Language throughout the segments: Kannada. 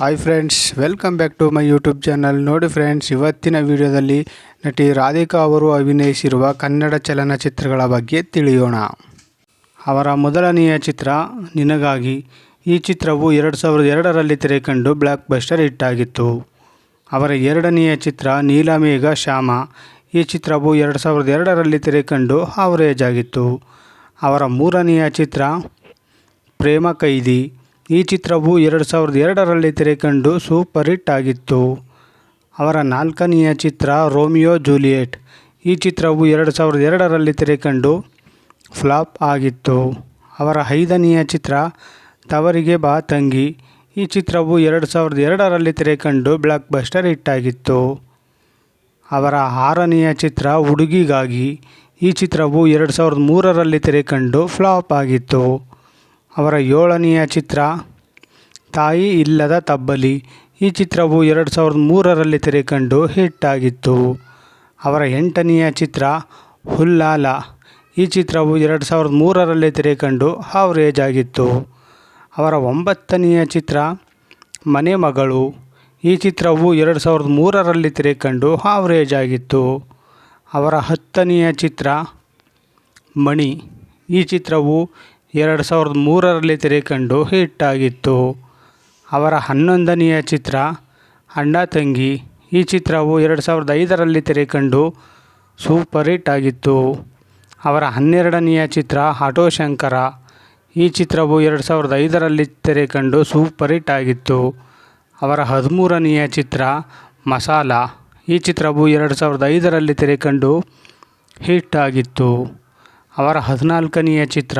Hi friends welcome back to my YouTube channel ನೋಡಿ ಫ್ರೆಂಡ್ಸ್ ಇವತ್ತಿನ ವಿಡಿಯೋದಲ್ಲಿ ನಟಿ ರಾಧಿಕಾ ಅವರು ಅಭಿನಯಿಸಿರುವ ಕನ್ನಡ ಚಲನಚಿತ್ರಗಳ ಬಗ್ಗೆ ತಿಳಿಯೋಣ. ಅವರ ಮೊದಲನೆಯ ಚಿತ್ರ, ನಿನಗಾಗಿ. ಈ ಚಿತ್ರವು ಎರಡು ಸಾವಿರದ ಎರಡರಲ್ಲಿ ತೆರೆಕಂಡು ಬ್ಲಾಕ್ ಬಸ್ಟರ್ ಹಿಟ್ ಆಗಿತ್ತು. ಅವರ ಎರಡನೆಯ ಚಿತ್ರ ನೀಲಮೇಘ ಶ್ಯಾಮ. ಈ ಚಿತ್ರವು ಎರಡು ಸಾವಿರದ ಎರಡರಲ್ಲಿ ತೆರೆಕಂಡು ಆವರೇಜ್ ಆಗಿತ್ತು. ಅವರ ಮೂರನೆಯ ಚಿತ್ರ, ಪ್ರೇಮ ಕೈದಿ. ಈ ಚಿತ್ರವು ಎರಡು ಸಾವಿರದ ಎರಡರಲ್ಲಿ ತೆರೆಕಂಡು ಸೂಪರ್ ಹಿಟ್ ಆಗಿತ್ತು ಅವರ ನಾಲ್ಕನೆಯ ಚಿತ್ರ ರೋಮಿಯೋ ಜೂಲಿಯೆಟ್. ಈ ಚಿತ್ರವು ಎರಡು ಸಾವಿರದ ಎರಡರಲ್ಲಿ ತೆರೆಕಂಡು ಫ್ಲಾಪ್ ಆಗಿತ್ತು. ಅವರ ಐದನೆಯ ಚಿತ್ರ ತವರಿಗೆ ಬಾ ತಂಗಿ. ಈ ಚಿತ್ರವು ಎರಡು ಸಾವಿರದ ಎರಡರಲ್ಲಿ ತೆರೆಕಂಡು ಬ್ಲಾಕ್ ಬಸ್ಟರ್ ಹಿಟ್ ಆಗಿತ್ತು ಅವರ ಆರನೆಯ ಚಿತ್ರ ಹುಡುಗಿಗಾಗಿ. ಈ ಚಿತ್ರವು ಎರಡು ಸಾವಿರದ ಮೂರರಲ್ಲಿ ತೆರೆಕಂಡು ಫ್ಲಾಪ್ ಆಗಿತ್ತು. ಅವರ ಏಳನೆಯ ಚಿತ್ರ, ತಾಯಿ ಇಲ್ಲದ ತಬ್ಬಲಿ ಈ ಚಿತ್ರವು ಎರಡು ಸಾವಿರದ ಮೂರರಲ್ಲಿ ತೆರೆಕಂಡು ಹಿಟ್ಟಾಗಿತ್ತು ಅವರ ಎಂಟನೆಯ ಚಿತ್ರ, ಹುಲ್ಲಾಲ ಈ ಚಿತ್ರವು ಎರಡು ಸಾವಿರದ ಮೂರರಲ್ಲಿ ತೆರೆಕಂಡು ಹಾವ್ರೇಜ್ ಆಗಿತ್ತು. ಅವರ ಒಂಬತ್ತನೆಯ ಚಿತ್ರ, ಮನೆ ಮಗಳು ಈ ಚಿತ್ರವು ಎರಡು ಸಾವಿರದ ಮೂರರಲ್ಲಿ ತೆರೆಕಂಡು ಹಾವ್ರೇಜ್ ಆಗಿತ್ತು. ಅವರ ಹತ್ತನೆಯ ಚಿತ್ರ, ಮಣಿ ಈ ಚಿತ್ರವು ಎರಡು ಸಾವಿರದ ಮೂರರಲ್ಲಿ ತೆರೆಕಂಡು ಹಿಟ್ ಆಗಿತ್ತು ಅವರ ಹನ್ನೊಂದನೆಯ ಚಿತ್ರ, ಅಣ್ಣ ತಂಗಿ, ಈ ಚಿತ್ರವು ಎರಡು ಸಾವಿರದ ಐದರಲ್ಲಿ ತೆರೆಕಂಡು ಸೂಪರ್ ಹಿಟ್ ಆಗಿತ್ತು. ಅವರ ಹನ್ನೆರಡನೆಯ ಚಿತ್ರ, ಆಟೋ ಶಂಕರ, ಈ ಚಿತ್ರವು ಎರಡು ಸಾವಿರದ ಐದರಲ್ಲಿ ತೆರೆಕಂಡು ಸೂಪರ್ ಹಿಟ್ ಆಗಿತ್ತು. ಅವರ ಹದಿಮೂರನೆಯ ಚಿತ್ರ, ಮಸಾಲ, ಈ ಚಿತ್ರವು ಎರಡು ಸಾವಿರದ ಐದರಲ್ಲಿ ತೆರೆಕಂಡು ಹಿಟ್ ಆಗಿತ್ತು. ಅವರ ಹದಿನಾಲ್ಕನೆಯ ಚಿತ್ರ,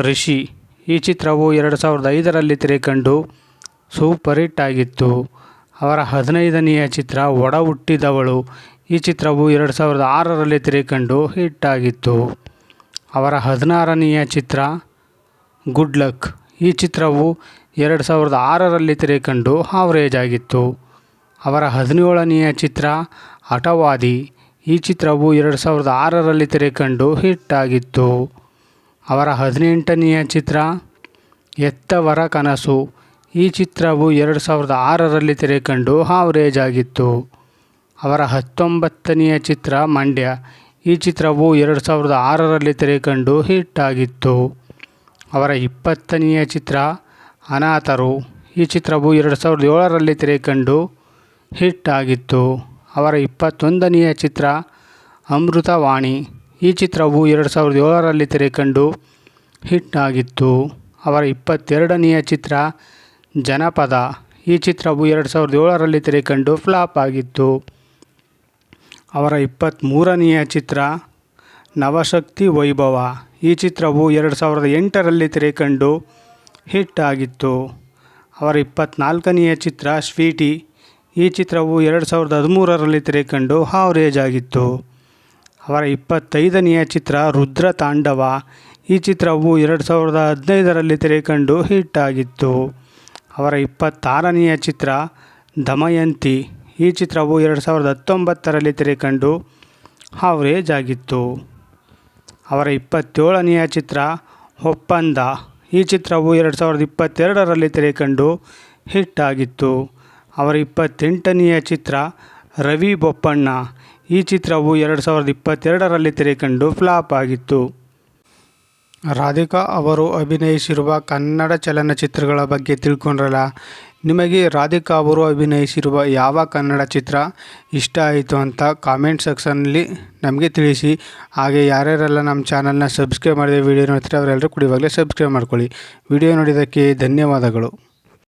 ರಿಷಿ. ಈ ಚಿತ್ರವು ಎರಡು ಸಾವಿರದ ಐದರಲ್ಲಿ ತೆರೆಕಂಡು ಸೂಪರ್ ಹಿಟ್ ಆಗಿತ್ತು ಅವರ ಹದಿನೈದನೆಯ ಚಿತ್ರ, ಒಡ ಹುಟ್ಟಿದವಳು. ಈ ಚಿತ್ರವು ಎರಡು ಸಾವಿರದ ಆರರಲ್ಲಿ ತೆರೆಕಂಡು ಹಿಟ್ ಆಗಿತ್ತು ಅವರ ಹದಿನಾರನೆಯ ಚಿತ್ರ, ಗುಡ್ ಲಕ್. ಈ ಚಿತ್ರವು ಎರಡು ಸಾವಿರದ ಆರರಲ್ಲಿ ತೆರೆಕಂಡು ಆವರೇಜ್ ಆಗಿತ್ತು ಅವರ ಹದಿನೇಳನೆಯ ಚಿತ್ರ, ಹಠವಾದಿ. ಈ ಚಿತ್ರವು ಎರಡು ಸಾವಿರದ ಆರರಲ್ಲಿ ತೆರೆಕಂಡು ಹಿಟ್ ಆಗಿತ್ತು ಅವರ ಹದಿನೆಂಟನೆಯ ಚಿತ್ರ, ಎತ್ತವರ ಕನಸು. ಈ ಚಿತ್ರವು ಎರಡು ಸಾವಿರದ ಆರರಲ್ಲಿ ತೆರೆಕಂಡು ಹಾವ್ರೇಜ್ ಆಗಿತ್ತು ಅವರ ಹತ್ತೊಂಬತ್ತನೆಯ ಚಿತ್ರ, ಮಂಡ್ಯ. ಈ ಚಿತ್ರವು ಎರಡು ಸಾವಿರದ ಆರರಲ್ಲಿ ತೆರೆಕಂಡು ಹಿಟ್ ಆಗಿತ್ತು ಅವರ ಇಪ್ಪತ್ತನೆಯ ಚಿತ್ರ, ಅನಾಥರು. ಈ ಚಿತ್ರವು ಎರಡು ಸಾವಿರದ ಏಳರಲ್ಲಿ ತೆರೆಕಂಡು ಹಿಟ್ ಆಗಿತ್ತು ಅವರ ಇಪ್ಪತ್ತೊಂದನೆಯ ಚಿತ್ರ ಅಮೃತವಾಣಿ. ಈ ಚಿತ್ರವು ಎರಡು ಸಾವಿರದ ಏಳರಲ್ಲಿ ತೆರೆಕಂಡು ಹಿಟ್ ಆಗಿತ್ತು. ಅವರ ಇಪ್ಪತ್ತೆರಡನೆಯ ಚಿತ್ರ ಜನಪದ. ಈ ಚಿತ್ರವು ಎರಡು ಸಾವಿರದ ಏಳರಲ್ಲಿ ತೆರೆಕಂಡು ಫ್ಲಾಪ್ ಆಗಿತ್ತು. ಅವರ ಇಪ್ಪತ್ತ್ಮೂರನೆಯ ಚಿತ್ರ ನವಶಕ್ತಿ ವೈಭವ. ಈ ಚಿತ್ರವು ಎರಡು ಸಾವಿರದ ಎಂಟರಲ್ಲಿ ತೆರೆಕಂಡು ಹಿಟ್ ಆಗಿತ್ತು. ಅವರ ಇಪ್ಪತ್ತ್ನಾಲ್ಕನೆಯ ಚಿತ್ರ ಸ್ವೀಟಿ ಈ ಚಿತ್ರವು ಎರಡು ಸಾವಿರದ ಹದಿಮೂರರಲ್ಲಿ ತೆರೆಕಂಡು ಹಾವರೇಜ್ ಆಗಿತ್ತು ಅವರ ಇಪ್ಪತ್ತೈದನೆಯ ಚಿತ್ರ ರುದ್ರ ತಾಂಡವ. ಈ ಚಿತ್ರವು ಎರಡು ಸಾವಿರದ ಹದಿನೈದರಲ್ಲಿ ತೆರೆಕಂಡು ಹಿಟ್ ಆಗಿತ್ತು. ಅವರ ಇಪ್ಪತ್ತಾರನೆಯ ಚಿತ್ರ ದಮಯಂತಿ. ಈ ಚಿತ್ರವು ಎರಡು ಸಾವಿರದ ಹತ್ತೊಂಬತ್ತರಲ್ಲಿ ತೆರೆಕಂಡು ಹಾವರೇಜ್ ಆಗಿತ್ತು ಅವರ ಇಪ್ಪತ್ತೇಳನೆಯ ಚಿತ್ರ ಒಪ್ಪಂದ. ಈ ಚಿತ್ರವು ಎರಡು ಸಾವಿರದ ಇಪ್ಪತ್ತೆರಡರಲ್ಲಿ ತೆರೆಕಂಡು ಹಿಟ್ ಆಗಿತ್ತು. ಅವರ ಇಪ್ಪತ್ತೆಂಟನೆಯ ಚಿತ್ರ ರವಿ ಬೊಪ್ಪಣ್ಣ. ಈ ಚಿತ್ರವು ಎರಡು ಸಾವಿರದ ಇಪ್ಪತ್ತೆರಡರಲ್ಲಿ ತೆರೆಕಂಡು ಫ್ಲಾಪ್ ಆಗಿತ್ತು. ರಾಧಿಕಾ ಅವರು ಅಭಿನಯಿಸಿರುವ ಕನ್ನಡ ಚಲನಚಿತ್ರಗಳ ಬಗ್ಗೆ ತಿಳ್ಕೊಂಡ್ರಲ್ಲ? ನಿಮಗೆ ರಾಧಿಕಾ ಅವರು ಅಭಿನಯಿಸಿರುವ ಯಾವ ಕನ್ನಡ ಚಿತ್ರ ಇಷ್ಟ ಆಯಿತು ಅಂತ ಕಾಮೆಂಟ್ ಸೆಕ್ಷನಲ್ಲಿ ನಮಗೆ ತಿಳಿಸಿ. ಹಾಗೆ ಯಾರ್ಯಾರೆಲ್ಲ ನಮ್ಮ ಚಾನಲ್ನ ಸಬ್ಸ್ಕ್ರೈಬ್ ಮಾಡಿದೆ ವಿಡಿಯೋ ನೋಡ್ತಾರೆ ಅವರೆಲ್ಲರೂ ಕೂಡ ಇವಾಗಲೇ ಸಬ್ಸ್ಕ್ರೈಬ್ ಮಾಡ್ಕೊಳ್ಳಿ. ವಿಡಿಯೋ ನೋಡಿದ್ದಕ್ಕೆ ಧನ್ಯವಾದಗಳು.